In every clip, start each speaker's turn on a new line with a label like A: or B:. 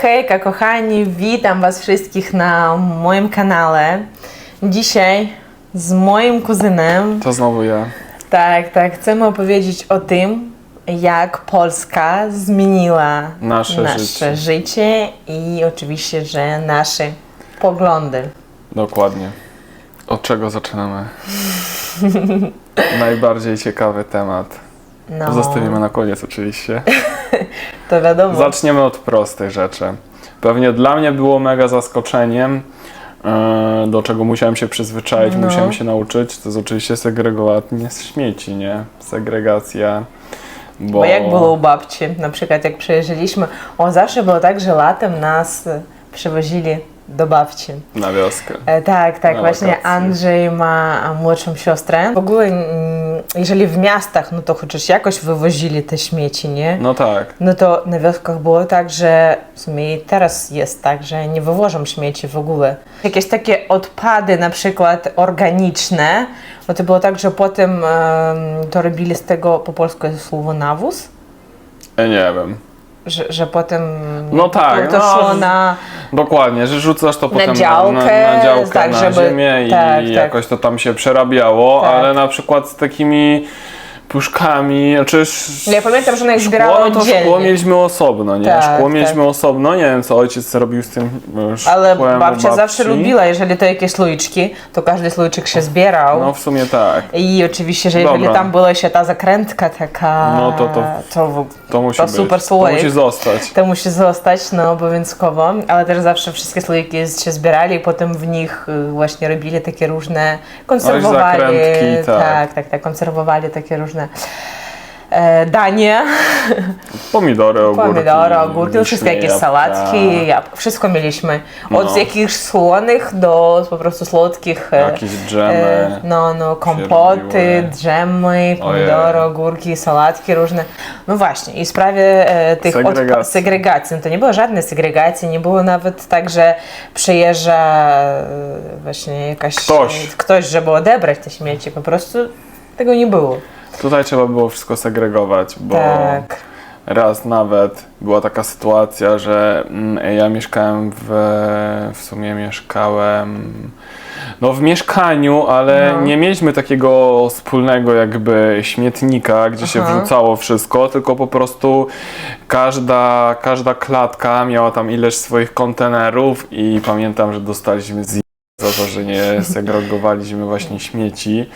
A: Hejka kochani, witam Was wszystkich na moim kanale. Dzisiaj z moim kuzynem,
B: To znowu ja.
A: tak, tak, chcemy opowiedzieć o tym, jak Polska zmieniła
B: Nasze
A: nasze
B: życie.
A: życie i oczywiście, że nasze poglądy.
B: Dokładnie. Od czego zaczynamy? Najbardziej ciekawy temat.
A: No,
B: Zostawimy na koniec oczywiście.
A: to wiadomo.
B: Zaczniemy od prostych rzeczy. Pewnie dla mnie było mega zaskoczeniem, e, do czego musiałem się przyzwyczaić,
A: No.
B: musiałem się nauczyć. To jest oczywiście segregowanie śmieci, nie? Segregacja. Bo,
A: Bo jak było u babci, na przykład jak przyjeżdżaliśmy, o zawsze było tak, że latem nas przywozili do babci.
B: Na wioskę.
A: E, Tak, tak,
B: Na
A: właśnie
B: wakacje.
A: Andrzej ma młodszą siostrę. W ogóle, mm, jeżeli w miastach, no to chociaż jakoś wywozili te śmieci, nie?
B: No tak.
A: No to na wioskach było tak, że w sumie i teraz jest tak, że nie wywożą śmieci w ogóle. Jakieś takie odpady na przykład organiczne, no to było tak, że potem em, to robili z tego, po polsku jest słowo nawóz,
B: Ja nie wiem.
A: Że, że potem
B: No tak,
A: to
B: no,
A: na...
B: Dokładnie, że rzucasz to potem
A: działkę,
B: na, na działkę,
A: tak,
B: na
A: żeby-
B: ziemię i
A: tak, tak.
B: jakoś to tam się przerabiało,
A: Tak.
B: ale na przykład z takimi puszkami, znaczy sz-
A: Ja pamiętam, że one ich
B: szkło, no to
A: oddzielnie.
B: szkło mieliśmy osobno, nie?
A: Tak,
B: szkło
A: tak.
B: mieliśmy osobno, nie wiem co ojciec robił z tym e, szkłem
A: Ale babcia
B: babci.
A: zawsze lubiła, jeżeli to jakieś słoiczki, to każdy słoiczek się zbierał.
B: No w sumie tak,
A: I oczywiście, że jeżeli
B: Dobra.
A: tam była jeszcze ta zakrętka taka,
B: No to- to-
A: to,
B: to musi
A: To
B: być,
A: super
B: to
A: słoik.
B: musi zostać.
A: to musi zostać, no obowiązkowo, ale też zawsze wszystkie słoiki się zbierali i potem w nich y, właśnie robili takie różne, konserwowali,
B: zakrętki, tak.
A: tak, tak, tak, konserwowali takie różne e, danie,
B: Pomidory, ogórki,
A: pomidory, ogórki,
B: wiśnie,
A: wszystkie jakieś
B: jabłka.
A: salacki, jab- wszystko mieliśmy, od
B: No.
A: jakichś słonych do po prostu słodkich, e,
B: Jakieś dżemy.
A: E, No, no, kompoty, dżemy, pomidory, ogórki, sałatki różne. No właśnie, i w sprawie tych
B: Segregacji.
A: segregacji, no to nie było żadnej segregacji, nie było nawet tak, że przyjeżdża właśnie jakaś
B: Ktoś.
A: ktoś, żeby odebrać te śmieci, po prostu tego nie było.
B: Tutaj trzeba było wszystko segregować, bo
A: Tak.
B: raz nawet była taka sytuacja, że mm, ja mieszkałem w, w sumie mieszkałem no w mieszkaniu, ale
A: No.
B: nie mieliśmy takiego wspólnego jakby śmietnika, gdzie się
A: Aha.
B: wrzucało wszystko, tylko po prostu każda, każda klatka miała tam ileś swoich kontenerów i pamiętam, że dostaliśmy z za to, że nie segregowaliśmy właśnie śmieci,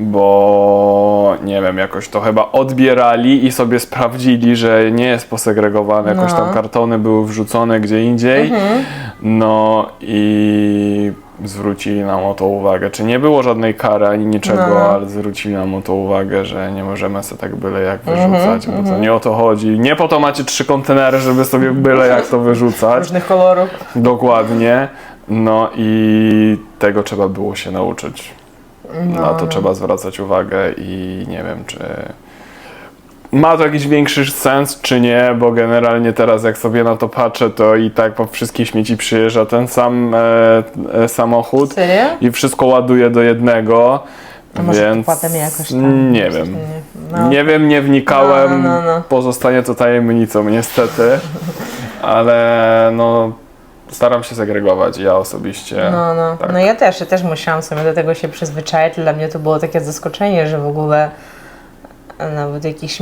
B: bo nie wiem, jakoś to chyba odbierali i sobie sprawdzili, że nie jest posegregowane, jakoś
A: No.
B: tam kartony były wrzucone gdzie indziej, no i zwrócili nam o to uwagę. Czy nie było żadnej kary ani niczego,
A: No.
B: ale zwrócili nam o to uwagę, że nie możemy sobie tak byle jak
A: Mhm,
B: wyrzucać, bo to nie o to chodzi. Nie po to macie trzy kontenery, żeby sobie byle jak to wyrzucać.
A: Różnych kolorów.
B: Dokładnie. No i tego trzeba było się nauczyć.
A: No,
B: Na to trzeba zwracać uwagę i nie wiem, czy ma to jakiś większy sens, czy nie, bo generalnie teraz jak sobie na to patrzę, to i tak po wszystkich śmieci przyjeżdża ten sam e, e, samochód
A: Serio?
B: i wszystko ładuje do jednego.
A: A może
B: więc
A: to jakoś tam...
B: nie wiem.
A: No.
B: Nie wiem, nie wnikałem.
A: No, no, no.
B: Pozostanie to tajemnicą, niestety. Ale no, staram się segregować, ja osobiście.
A: No, no.
B: tak.
A: no ja też, ja też musiałam sobie do tego się przyzwyczaić. Dla mnie to było takie zaskoczenie, że w ogóle nawet w jakichś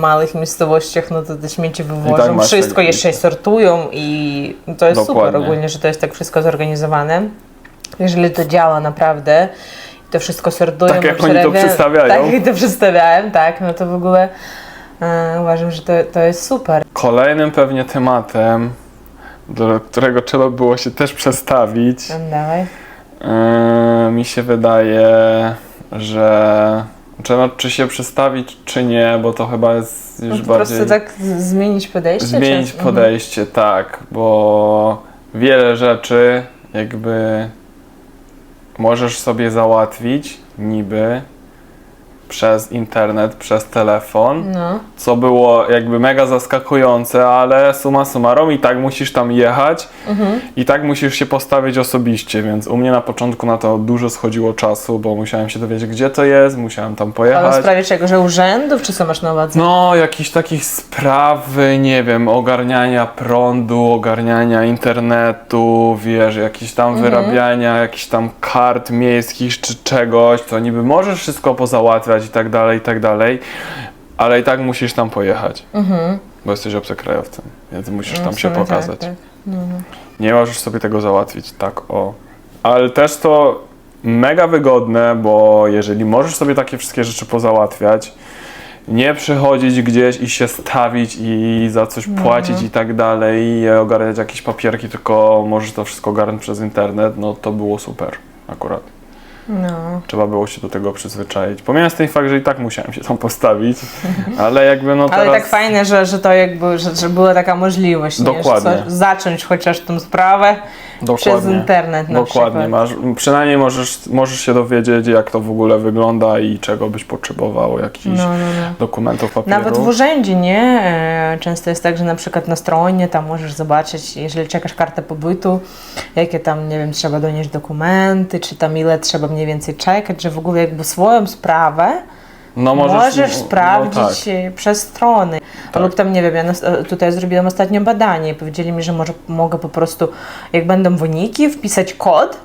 A: małych miejscowościach, no to te śmieci wywożą,
B: tak
A: wszystko
B: tak-
A: jeszcze sortują i to jest super
B: Dokładnie.
A: ogólnie, że to jest tak wszystko zorganizowane. Jeżeli to działa naprawdę, i to wszystko sortują.
B: Tak jak oni to przedstawiają.
A: Tak jak to przedstawiałem, tak, no to w ogóle e, uważam, że to, to jest super.
B: Kolejnym pewnie tematem, do którego trzeba było się też przestawić,
A: No, Dawaj.
B: yy, mi się wydaje, że no, czy się przestawić, czy nie, bo to chyba jest
A: No,
B: już
A: po
B: bardziej
A: prostu tak zmienić podejście?
B: zmienić
A: czy...
B: podejście, tak, bo wiele rzeczy jakby możesz sobie załatwić niby przez internet, przez telefon,
A: No.
B: co było jakby mega zaskakujące, ale suma summarum i tak musisz tam jechać i tak musisz się postawić osobiście, więc u mnie na początku na to dużo schodziło czasu, bo musiałem się dowiedzieć, gdzie to jest, musiałem tam
A: Ale w
B: pojechać.
A: sprawie czego? Że urzędów, czy co masz na uwadze?
B: No, jakichś takich spraw, nie wiem, ogarniania prądu, ogarniania internetu, wiesz, jakichś tam
A: Mhm.
B: wyrabiania jakichś tam kart miejskich czy czegoś, to niby możesz wszystko pozałatwiać i tak dalej, i tak dalej, ale i tak musisz tam pojechać, bo jesteś obcokrajowcem, więc musisz
A: Mhm. No,
B: tam
A: w
B: się
A: sumie
B: pokazać.
A: Tak, tak. No, no.
B: Nie możesz sobie tego załatwić tak o. Ale też to mega wygodne, bo jeżeli możesz sobie takie wszystkie rzeczy pozałatwiać, nie przychodzić gdzieś i się stawić i za coś płacić i tak dalej, i ogarniać jakieś papierki, tylko możesz to wszystko ogarnąć przez internet, no to było super akurat.
A: No.
B: Trzeba było się do tego przyzwyczaić. Pomijając ten fakt, że i tak musiałem się tam postawić, ale jakby no teraz...
A: Ale tak fajne, że, że to jakby, że, że była taka możliwość, nie?
B: Dokładnie.
A: Że coś, zacząć chociaż tą sprawę przez internet na
B: Dokładnie,
A: przykład.
B: masz, przynajmniej możesz, możesz się dowiedzieć, jak to w ogóle wygląda i czego byś potrzebował, jakichś
A: No, no, no.
B: dokumentów, papierów.
A: Nawet w urzędzie, nie? Często jest tak, że na przykład na stronie tam możesz zobaczyć, jeżeli czekasz kartę pobytu, jakie tam, nie wiem, trzeba donieść dokumenty, czy tam ile trzeba mniej więcej czekać, że w ogóle jakby swoją sprawę
B: no,
A: możesz,
B: no,
A: sprawdzić e, przez strony.
B: Tak.
A: Lub tam, nie wiem, ja e, tutaj zrobiłam ostatnio badanie i powiedzieli mi, że może mogę po prostu, jak będą wyniki, wpisać kod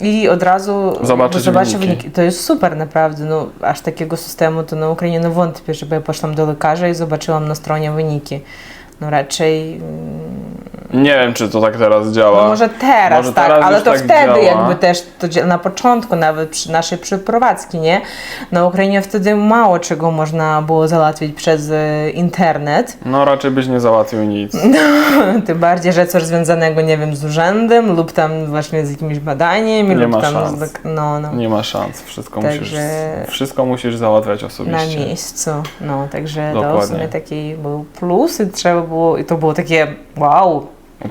A: i od razu
B: Zobaczyć
A: zobaczę
B: wyniki.
A: To jest super naprawdę, no aż takiego systemu to na Ukrainie no wątpię, żeby ja poszłam do lekarza i zobaczyłam na stronie wyniki. No raczej,
B: tak. Nie wiem, czy to tak teraz działa.
A: no może teraz
B: Może
A: tak,
B: teraz
A: ale to
B: tak
A: wtedy
B: działa.
A: jakby też, to na początku nawet przy naszej przeprowadzki, nie? Na Ukrainie wtedy mało czego można było załatwić przez e, internet.
B: No raczej byś nie załatwił nic.
A: Tym bardziej, że coś związanego, nie wiem, z urzędem lub tam właśnie z jakimś badaniem
B: Nie
A: lub
B: ma
A: tam
B: szans.
A: z, no, no,
B: Nie ma szans. Wszystko, musisz,
A: Także-
B: wszystko musisz załatwiać
A: na
B: osobiście.
A: miejscu. No, także to w
B: Dokładnie.
A: sumie taki był plus i trzeba było, i to było takie wow,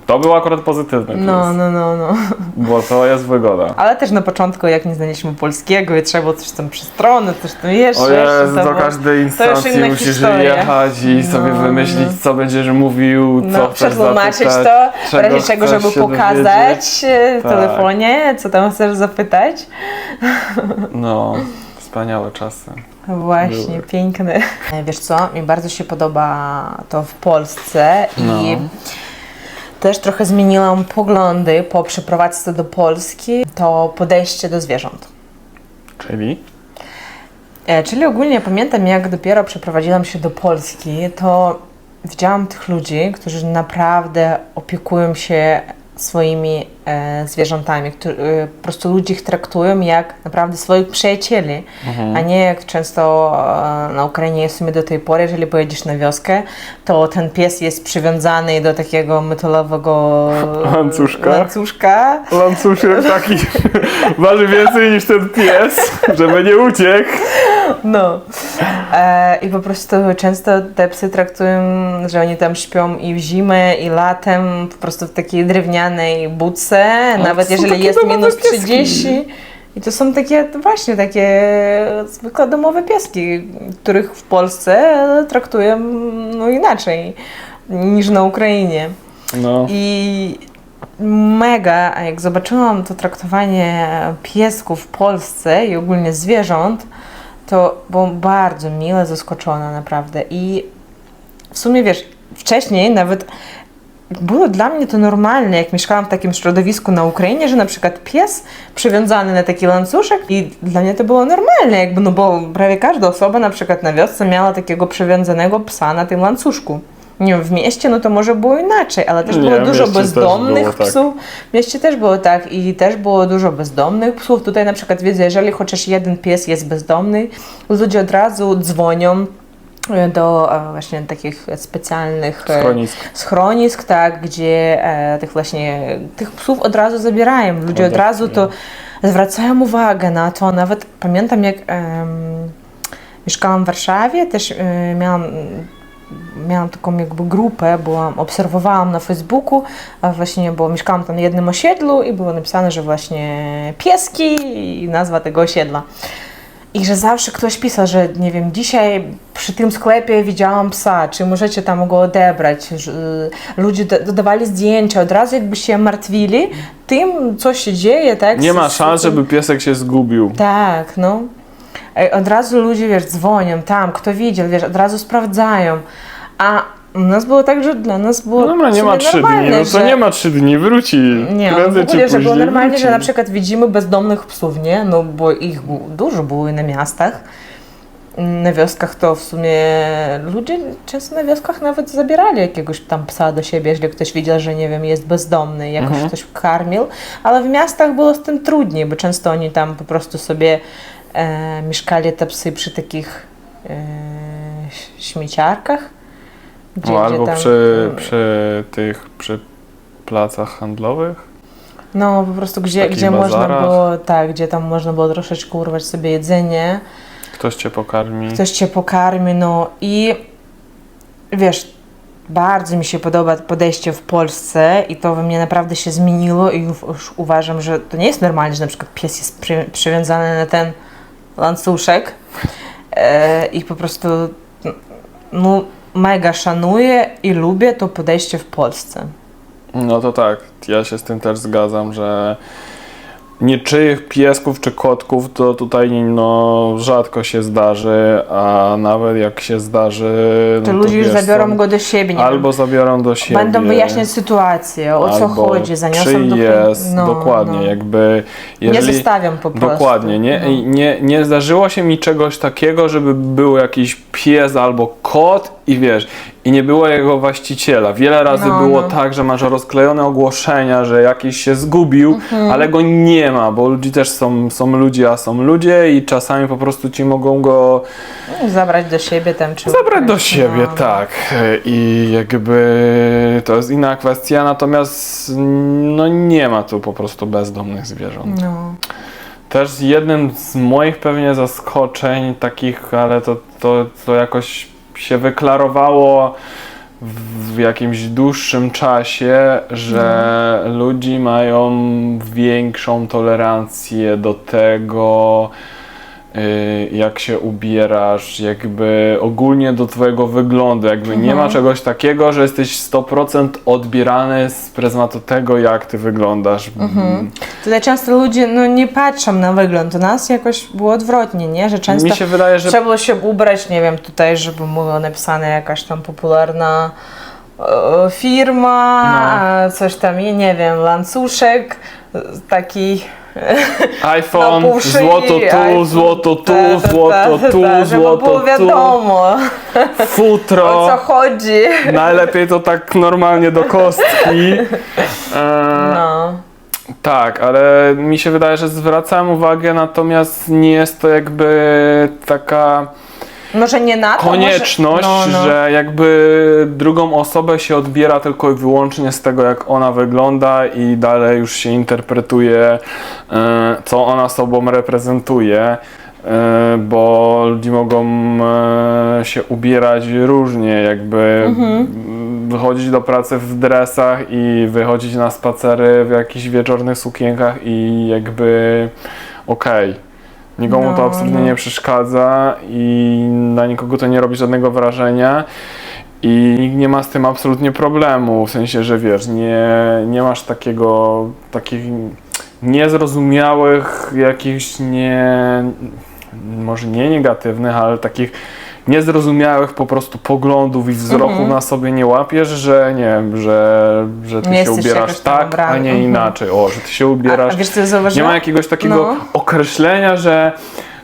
B: To był akurat pozytywny plus,
A: no, no, no, no.
B: bo to jest wygoda.
A: Ale też na początku, jak nie znaliśmy polskiego i trzeba było coś tam przy stronę, coś tam jeszcze,
B: O Jezu, do
A: było-
B: każdej instancji musisz
A: historia.
B: jechać i sobie
A: No,
B: wymyślić,
A: no.
B: co będziesz mówił, co
A: No,
B: chcesz
A: przetłumaczyć
B: zapytać,
A: to, w razie czego, żeby pokazać
B: dowiedzieć.
A: e, w
B: Tak.
A: telefonie, co tam chcesz zapytać.
B: No, wspaniałe czasy.
A: Właśnie,
B: Były.
A: piękne. E, Wiesz co, mi bardzo się podoba to w Polsce i
B: No.
A: Też trochę zmieniłam poglądy po przeprowadzce do Polski, to podejście do zwierząt.
B: Czyli?
A: E, Czyli ogólnie pamiętam, jak dopiero przeprowadziłam się do Polski, to widziałam tych ludzi, którzy naprawdę opiekują się swoimi e, zwierzętami, którzy, e, po prostu ludzie ich traktują jak naprawdę swoich przyjacieli, a nie jak często e, na Ukrainie jest sumie do tej pory, jeżeli pojedziesz na wioskę, to ten pies jest przywiązany do takiego metalowego
B: Łańcuszka.
A: łańcuszka
B: Lancuszek taki waży więcej niż ten pies, żeby nie uciekł.
A: No. E, I po prostu często te psy traktują, że oni tam śpią i w zimę, i latem, po prostu w takiej drewnianej budce, nawet jeżeli jest minus
B: pieski.
A: 30. I to są takie, właśnie takie zwykłe domowe pieski, których w Polsce traktują no, inaczej niż na Ukrainie.
B: No,
A: I mega, jak zobaczyłam to traktowanie piesków w Polsce i ogólnie zwierząt, to byłam bardzo mile zaskoczona naprawdę. I w sumie wiesz, wcześniej nawet było dla mnie to normalne, jak mieszkałam w takim środowisku na Ukrainie, że na przykład pies przywiązany na taki łańcuszek i dla mnie to było normalne, jakby, no bo prawie każda osoba na przykład na wiosce miała takiego przywiązanego psa na tym łańcuszku. Nie wiem, w mieście no to może było inaczej, ale też
B: Nie,
A: było dużo bezdomnych
B: było tak.
A: psów. W mieście też było tak i też było dużo bezdomnych psów. Tutaj na przykład widzę, jeżeli chociaż jeden pies jest bezdomny, ludzie od razu dzwonią e, do e, właśnie takich specjalnych e,
B: schronisk.
A: schronisk, tak, gdzie tych właśnie tych psów od razu zabierają. Ludzie od razu to zwracają uwagę na to. Nawet pamiętam, jak em, mieszkałam w Warszawie, też e, miałam miałam taką jakby grupę, byłam, obserwowałam na Facebooku, a właśnie, bo mieszkałam tam na jednym osiedlu i było napisane, że właśnie pieski i nazwa tego osiedla. I że zawsze ktoś pisał, że nie wiem, dzisiaj przy tym sklepie widziałam psa, czy możecie tam go odebrać. Y, Ludzie do- dodawali zdjęcia, od razu jakby się martwili tym, co się dzieje, tak?
B: Nie ma szans, żeby piesek się zgubił.
A: tak, no. Od razu ludzie, wiesz, dzwonią tam, kto widział, wiesz, od razu sprawdzają. A u nas było tak, że dla nas było
B: No dobra, nie ma trzy dni, no to
A: że...
B: nie ma trzy dni, wróci.
A: Nie, no w
B: Prędzej czy
A: ogóle, że było normalnie,
B: wróci.
A: że na przykład widzimy bezdomnych psów, nie? No bo ich dużo było na miastach. Na wioskach to w sumie ludzie często na wioskach nawet zabierali jakiegoś tam psa do siebie, jeżeli ktoś widział, że nie wiem, jest bezdomny jakoś
B: Mhm.
A: ktoś karmił, ale w miastach było z tym trudniej, bo często oni tam po prostu sobie mieszkali te psy przy takich e, śmieciarkach. Gdzie,
B: No, albo
A: tam,
B: przy, przy tych, przy placach handlowych.
A: No, po prostu gdzie, gdzie można było, tak, gdzie tam można było troszeczkę urwać sobie jedzenie,
B: Ktoś cię pokarmi.
A: ktoś cię pokarmi, no i wiesz, bardzo mi się podoba podejście w Polsce i to we mnie naprawdę się zmieniło i już już uważam, że to nie jest normalne, że na przykład pies jest przy, przywiązany na ten łańcuszek e, i po prostu no, mega szanuję i lubię to podejście w Polsce.
B: No to tak, ja się z tym też zgadzam, że niczyich piesków czy kotków to tutaj no, rzadko się zdarzy, a nawet jak się zdarzy, no
A: To ludzie już zabiorą go do siebie, nie
B: Albo zabiorą do siebie.
A: Będą wyjaśniać sytuację, o co chodzi, zaniosą
B: czy
A: do
B: jest,
A: no,
B: dokładnie,
A: no.
B: jakby
A: Nie
B: jeżeli...
A: zostawiam po prostu.
B: Dokładnie, nie,
A: No.
B: nie, nie zdarzyło się mi czegoś takiego, żeby był jakiś pies albo kot i wiesz, i nie było jego właściciela. Wiele razy
A: No,
B: było
A: no.
B: tak, że masz rozklejone ogłoszenia, że jakiś się zgubił,
A: Mhm.
B: ale go nie ma, bo ludzie też są, są ludzie, a są ludzie i czasami po prostu ci mogą go
A: No, Zabrać do siebie tam, czy...
B: zabrać do siebie,
A: no.
B: tak. I jakby to jest inna kwestia, natomiast no nie ma tu po prostu bezdomnych zwierząt.
A: No.
B: Też jednym z moich pewnie zaskoczeń takich, ale to, to, to jakoś się wyklarowało w jakimś dłuższym czasie, że ludzi mają większą tolerancję do tego, jak się ubierasz, jakby ogólnie do twojego wyglądu, jakby nie ma czegoś takiego, że jesteś 100% odbierany z pryzmatu tego, jak ty wyglądasz.
A: Tutaj często ludzie no, nie patrzą na wygląd. U nas jakoś było odwrotnie, nie? Że często
B: Mi się wydaje, że
A: trzeba było się ubrać, nie wiem, tutaj, żeby było napisane jakaś tam popularna firma,
B: No.
A: coś tam, nie wiem, lancuszek taki
B: iPhone,
A: na pół szyi,
B: złoto tu,
A: iPhone,
B: złoto tu,
A: ta, ta,
B: złoto
A: ta,
B: tu,
A: ta, żeby
B: złoto
A: było
B: tu,
A: wiadomo, o
B: futro.
A: co chodzi.
B: Najlepiej to tak normalnie do kostki. E,
A: No.
B: Tak, ale mi się wydaje, że zwracałem uwagę, natomiast nie jest to jakby taka
A: Może nie na to,
B: konieczność,
A: może... no, no.
B: że jakby drugą osobę się odbiera tylko i wyłącznie z tego, jak ona wygląda i dalej już się interpretuje, e, co ona sobą reprezentuje. e, Bo ludzie mogą e, się ubierać różnie, jakby
A: Mhm.
B: wychodzić do pracy w dresach i wychodzić na spacery w jakichś wieczornych sukienkach i jakby okej. Nikomu to
A: No,
B: absolutnie
A: no.
B: nie przeszkadza i na nikogo to nie robi żadnego wrażenia i nikt nie ma z tym absolutnie problemu, w sensie, że wiesz, nie, nie masz takiego, takich niezrozumiałych, jakichś nie, może nie negatywnych, ale takich niezrozumiałych po prostu poglądów i wzroków
A: Mhm.
B: na sobie nie łapiesz, że nie wiem, że, że ty
A: Nie
B: się ubierasz tak, a nie
A: Mhm.
B: inaczej. O, że ty się
A: A,
B: ubierasz
A: a wiesz co
B: nie ma jakiegoś takiego
A: No.
B: określenia, że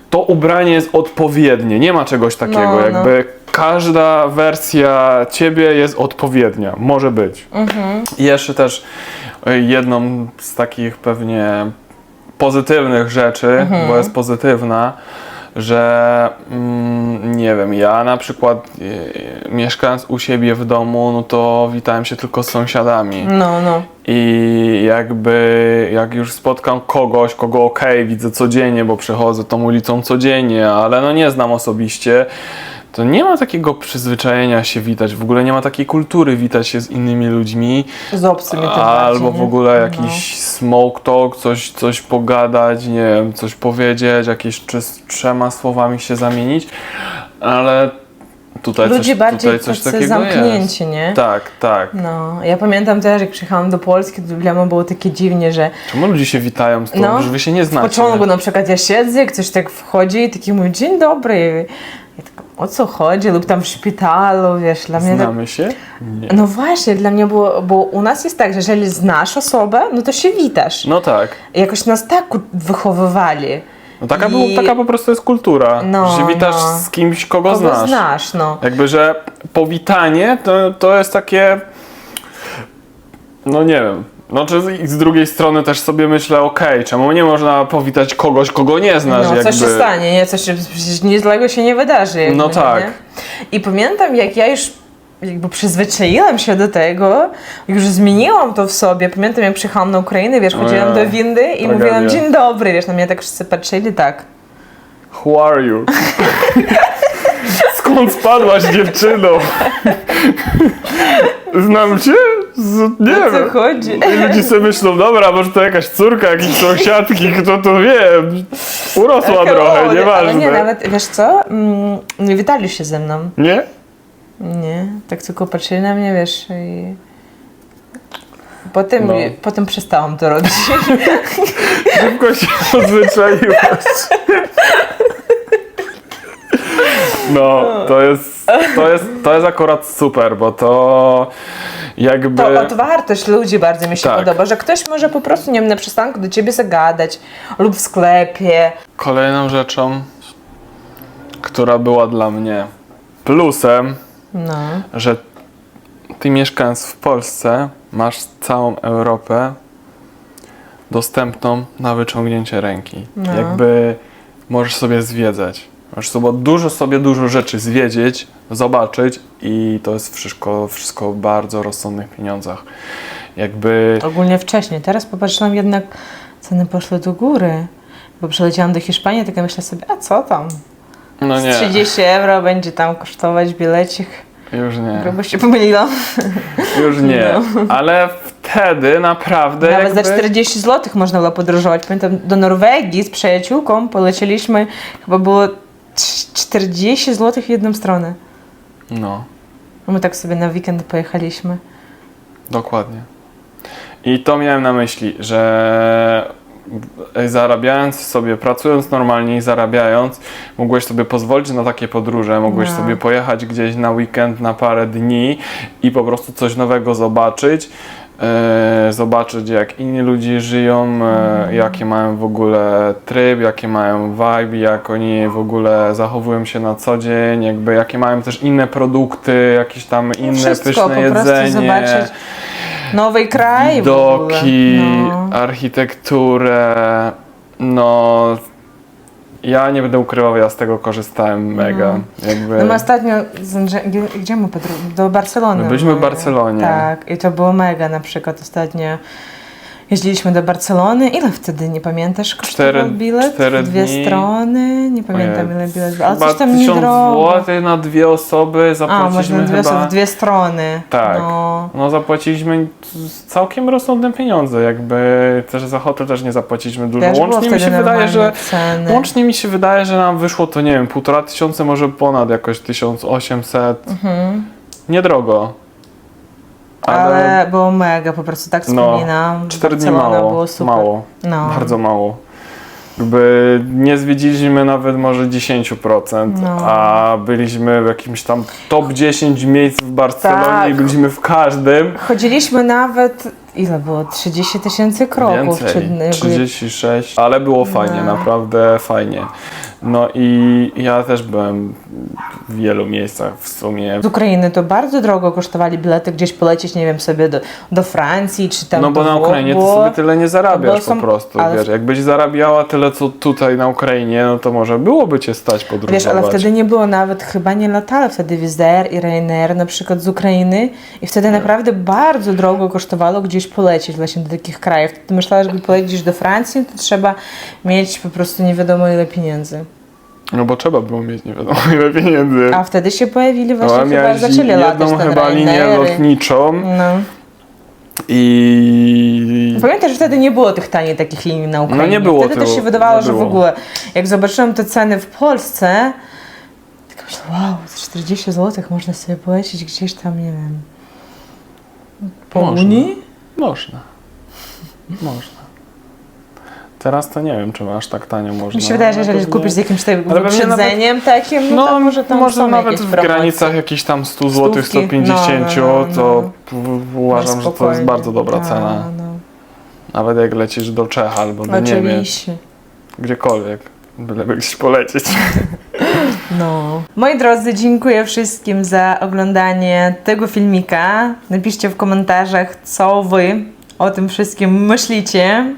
B: to ubranie jest odpowiednie. Nie ma czegoś takiego.
A: No, no.
B: Jakby każda wersja ciebie jest odpowiednia. Może być.
A: Mhm.
B: I jeszcze też y, jedną z takich pewnie pozytywnych rzeczy,
A: Mhm.
B: bo jest pozytywna, że mm, nie wiem, ja na przykład y, mieszkając u siebie w domu, no to witałem się tylko z sąsiadami.
A: No, no.
B: I jakby jak już spotkam kogoś, kogo okej, widzę codziennie, bo przechodzę tą ulicą codziennie, ale no nie znam osobiście, to nie ma takiego przyzwyczajenia się witać, w ogóle nie ma takiej kultury witać się z innymi ludźmi,
A: Z obcymi tym
B: albo
A: bardziej,
B: w ogóle
A: No.
B: jakiś smoke talk, coś, coś pogadać, nie wiem, coś powiedzieć, jakieś trzema słowami się zamienić, ale tutaj
A: Ludzie
B: coś,
A: bardziej
B: tutaj coś takiego
A: zamknięci, nie?
B: jest. Tak, tak.
A: No, ja pamiętam też, jak przyjechałam do Polski, to dla mnie było takie dziwnie, że
B: Czemu ludzie się witają z tobą,
A: No,
B: że wy się nie
A: w
B: znacie?
A: początku na przykład ja siedzę, ktoś tak wchodzi i taki mówi, dzień dobry. Ja tak, o co chodzi? Lub tam w szpitalu, wiesz, dla mnie tak...
B: Znamy się? Nie.
A: No właśnie, dla mnie było, bo u nas jest tak, że jeżeli znasz osobę, no to się witasz.
B: No tak.
A: Jakoś nas tak wychowywali.
B: No taka,
A: I-
B: był, taka po prostu jest kultura,
A: No,
B: że się witasz
A: no.
B: z kimś, kogo,
A: Kogo
B: znasz.
A: znasz, no.
B: Jakby, że powitanie to, to jest takie. No nie wiem. No czy z, z drugiej strony też sobie myślę, okej, czemu nie można powitać kogoś, kogo nie znasz?
A: No,
B: jakby...
A: co się stanie, nie? Coś się, przecież nic złego się nie wydarzy. jakby,
B: No tak.
A: Nie? I pamiętam, jak ja już jakby przyzwyczaiłam się do tego, już zmieniłam to w sobie. Pamiętam, jak przyjechałam na Ukrainę, wiesz, chodziłam do windy i
B: tragedia.
A: mówiłam dzień dobry, wiesz, na mnie tak wszyscy patrzyli, tak.
B: Who are you? Skąd spadłaś dziewczyno? Znam cię? Z, nie
A: O co chodzi?
B: I ludzie sobie myślą, dobra, może to jakaś córka, jakiejś sąsiadki, kto to wie. Urosła trochę, nieważne.
A: Ale nie, nawet, wiesz co, mm, nie witali się ze mną.
B: Nie?
A: Nie, tak tylko patrzyli na mnie, wiesz, i... Potem,
B: No.
A: potem przestałam to robić.
B: Szybko się odzwyczaiłaś. No, to jest, to jest, to jest akurat super, bo to jakby...
A: To otwartość ludzi bardzo mi się
B: Tak.
A: podoba, że ktoś może po prostu, nie wiem, na przystanku do ciebie zagadać lub w sklepie.
B: Kolejną rzeczą, która była dla mnie plusem,
A: No,
B: że ty mieszkając w Polsce masz całą Europę dostępną na wyciągnięcie ręki.
A: No.
B: Jakby możesz sobie zwiedzać. Możesz sobie dużo sobie dużo rzeczy zwiedzieć, zobaczyć i to jest wszystko, wszystko w bardzo rozsądnych pieniądzach. Jakby
A: ogólnie wcześniej. Teraz popatrzyłam jednak, ceny poszły do góry. Bo przyleciałam do Hiszpanii, tak myślę sobie, a co tam?
B: No nie,
A: Z 30 euro będzie tam kosztować bilecik.
B: już nie,
A: Grubo się pomyliłam.
B: już nie. Ale wtedy naprawdę
A: Nawet
B: jakby...
A: za 40 zł można było podróżować. Pamiętam, do Norwegii z przyjaciółką polecieliśmy, chyba było trz- 40 zł w jedną stronę.
B: No.
A: My tak sobie na weekend pojechaliśmy.
B: Dokładnie. I to miałem na myśli, że zarabiając sobie, pracując normalnie i zarabiając, mogłeś sobie pozwolić na takie podróże, mogłeś
A: No.
B: sobie pojechać gdzieś na weekend na parę dni i po prostu coś nowego zobaczyć. e, zobaczyć jak inni ludzie żyją, e, jakie mają w ogóle tryb, jakie mają vibe, jak oni w ogóle zachowują się na co dzień, jakby jakie mają też inne produkty, jakieś tam inne
A: Wszystko,
B: pyszne
A: po prostu
B: jedzenie
A: zobaczyć nowy kraj
B: widoki.
A: No.
B: architekturę. No, ja nie będę ukrywał, ja z tego korzystałem mega. Jakby,
A: No my ostatnio, gdzie, gdzie my? Do Barcelony.
B: My byliśmy w. Barcelonie.
A: Tak, i to było mega na przykład ostatnio. Jeździliśmy do Barcelony. Ile wtedy, nie pamiętasz, kosztował
B: Cztery-
A: bilet?
B: cztery
A: Dwie
B: dni.
A: strony? Nie pamiętam ile bilet. Ale
B: chyba
A: coś tam
B: 1000
A: niedrogo.
B: złotych na dwie osoby
A: A,
B: zapłaciliśmy
A: można dwie,
B: chyba...
A: osoby, dwie strony.
B: Tak.
A: No.
B: No zapłaciliśmy całkiem rozsądne pieniądze, jakby też za hotel też nie zapłaciliśmy dużo.
A: Też było
B: Łącznie mi
A: wtedy
B: się wydaje, że
A: Ceny.
B: Łącznie mi się wydaje, że nam wyszło to, nie wiem, półtora tysiąca, może ponad jakoś 1800.
A: Mhm.
B: Niedrogo.
A: Ale... było mega, po prostu tak
B: No,
A: wspominam.
B: 4 dni
A: Barcelona
B: mało.
A: było super.
B: Mało.
A: No.
B: Bardzo mało. Jakby nie zwiedziliśmy nawet może 10%,
A: No.
B: a byliśmy w jakimś tam top 10 miejsc w Barcelonie
A: Tak.
B: i byliśmy w każdym.
A: Chodziliśmy nawet, ile było? 30 tysięcy kroków.
B: Więcej,
A: jakby-
B: 36, ale było fajnie,
A: No.
B: naprawdę fajnie. No i ja też byłem w wielu miejscach w sumie.
A: Z Ukrainy to bardzo drogo kosztowali bilety gdzieś polecieć, nie wiem, sobie do, do Francji czy tam
B: No bo na Ukrainie
A: było-
B: sobie tyle nie zarabiasz
A: są-
B: po prostu,
A: ale-
B: wiesz. Jakbyś zarabiała tyle, co tutaj na Ukrainie, no to może byłoby cię stać podróżować.
A: Wiesz, ale wtedy nie było nawet, chyba nie latały wtedy Wizz Air i Ryanair na przykład z Ukrainy i wtedy naprawdę bardzo drogo kosztowało gdzieś polecieć właśnie do takich krajów. Ty myślałaś, żeby polecieć do Francji, to trzeba mieć po prostu nie wiadomo ile pieniędzy.
B: No bo trzeba było mieć nie wiadomo ile pieniędzy.
A: A wtedy się pojawili właśnie
B: No,
A: chyba zaczęli latać
B: jedną chyba linię lotniczą
A: No.
B: i...
A: Pamiętasz, że wtedy nie było tych taniej takich linii na Ukrainie.
B: No nie było
A: Wtedy
B: tyłu,
A: się wydawało, że w ogóle jak zobaczyłam te ceny w Polsce, tak myślę, wow, za 40 zł można sobie polecieć gdzieś tam, nie wiem, po
B: Można.
A: Unii?
B: Można. Można. Teraz to nie wiem, czy aż tak tanio można.
A: Mi się wydaje, że jeżeli kupisz z jakimś
B: pewnie
A: wyprzedzeniem takim, no,
B: No,
A: to może tam
B: może nawet w granicach jakichś tam 100 zł,
A: Stówki.
B: 150,
A: No, no, no,
B: to
A: no.
B: uważam, że to jest bardzo dobra
A: A,
B: cena.
A: No.
B: Nawet jak lecisz do Czech albo do Niemiec,
A: Oczywiście.
B: gdziekolwiek, byleby gdzieś polecieć.
A: No. Moi drodzy, dziękuję wszystkim za oglądanie tego filmika. Napiszcie w komentarzach, co wy o tym wszystkim myślicie.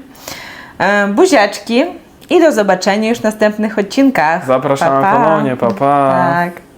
A: E, Buziaczki i do zobaczenia już w następnych odcinkach.
B: Zapraszamy
A: Pa, pa.
B: ponownie, pa pa.
A: Tak.